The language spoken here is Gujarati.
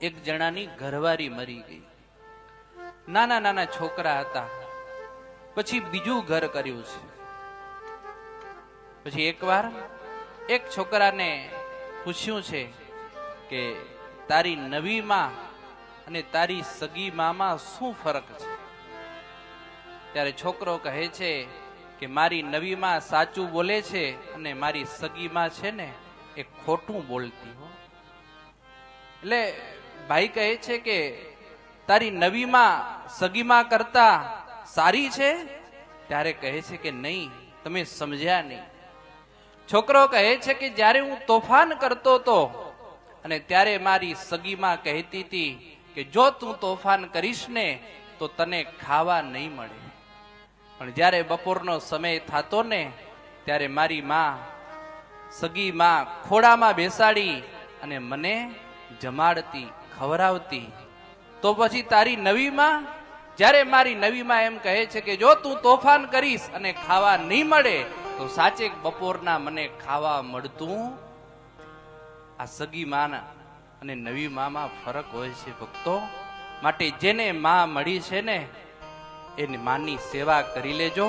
એક જણાની ઘરવાળી મરી ગઈ. નાના નાના છોકરા હતા. પછી બીજું ઘર કર્યું છે. પછી એકવાર એક છોકરાને પૂછ્યું છે કે, તારી નવી માં અને તારી સગી મામાં શું ફરક છે? ત્યારે છોકરો કહે છે કે, મારી નવી માં સાચું બોલે છે અને મારી સગી માં છે ને, એ ખોટું બોલતી હો. એટલે ભાઈ કહે છે કે, તારી નવી માં સગી માં કરતા સારી છે? ત્યારે કહે છે કે, નહીં, તમે સમજ્યા નહીં. છોકરો કહે છે કે, જ્યારે હું તોફાન કરતો હતો અને ત્યારે મારી સગીમાં કહેતી હતી કે, જો તું તોફાન કરીશ ને, તો તને ખાવા નહીં મળે. પણ જ્યારે બપોરનો સમય થતો ને, ત્યારે મારી માં સગી માં ખોડામાં બેસાડી અને મને જમાડતી ખવડાવતી તો પછી તારી નવી માં જ્યારે મારી નવી માં એમ કહે છે કે જો તું તોફાન કરીશ અને ખાવા નહીં મળે, તો સાચે બપોરના મને ખાવા મળતું? આ સગી માના અને નવી મામાં ફરક હોય છે ભક્તો. માટે જેને માં મળી છે ને, એની માની સેવા કરી લેજો.